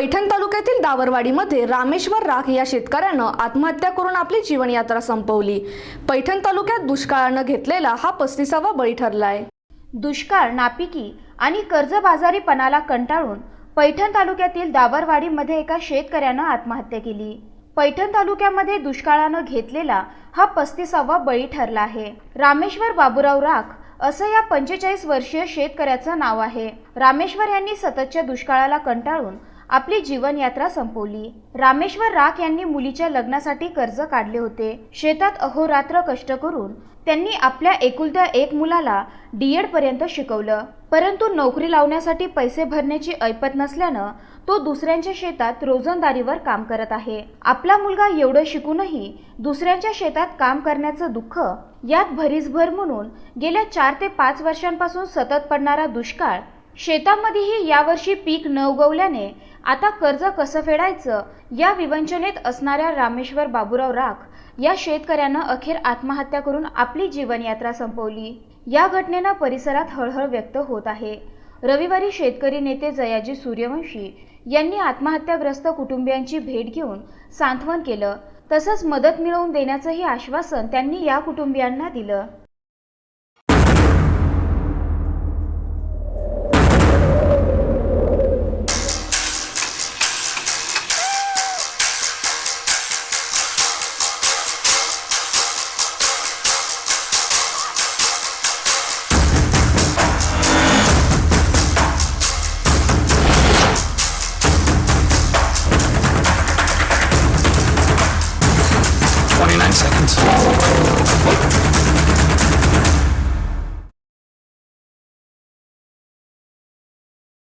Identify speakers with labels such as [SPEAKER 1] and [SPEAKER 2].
[SPEAKER 1] पैठण तालुक्यातील दावरवाडीमध्ये रामेश्वर राख या शेतकऱ्यानं आत्महत्या करून आपली जीवनयात्रा संपवली. पैठण तालुक्यात दुष्काळानं घेतलेला हा पस्तीसावा बळी ठरलाय.
[SPEAKER 2] दुष्काळ नापिकी आणि कर्जबाजारीपणाला कंटाळून पैठण तालुक्यातील दावरवाडीमध्ये एका शेतकऱ्यानं आत्महत्या केली. पैठण तालुक्यामध्ये दुष्काळानं घेतलेला हा पस्तीसावा बळी ठरला आहे. रामेश्वर बाबुराव राख असं या पंचेचाळीस वर्षीय शेतकऱ्याचं नाव आहे. रामेश्वर यांनी सततच्या दुष्काळाला कंटाळून आपली जीवनयात्रा संपवली. रामेश्वर राख यांनी मुलीच्या लग्नासाठी कर्ज काढले होते. शेतात अहोरात्र कष्ट करून त्यांनी आपल्या एकुलत्या एक मुलाला डीएड पर्यंत शिकवलं. परंतु नोकरी लावण्यासाठी पैसे भरण्याची ऐपत नसल्यानं तो दुसऱ्यांच्या शेतात रोजंदारीवर काम करत आहे. आपला मुलगा एवढं शिकूनही दुसऱ्यांच्या शेतात काम करण्याचं दुःख यात भरीसभर म्हणून गेल्या चार ते पाच वर्षांपासून सतत पडणारा दुष्काळ शेतामध्येही यावर्षी पीक न उगवल्याने आता कर्ज कसं फेडायचं या विवंचनेत असणाऱ्या रामेश्वर बाबूराव राख या शेतकऱ्यानं अखेर आत्महत्या करून आपली जीवनयात्रा संपवली. या घटनेनं परिसरात हळहळ व्यक्त होत आहे. रविवारी शेतकरी नेते जयाजी सूर्यवंशी यांनी आत्महत्याग्रस्त कुटुंबियांची भेट घेऊन सांत्वन केलं. तसंच मदत मिळवून देण्याचंही आश्वासन त्यांनी या कुटुंबियांना दिलं. 29 seconds.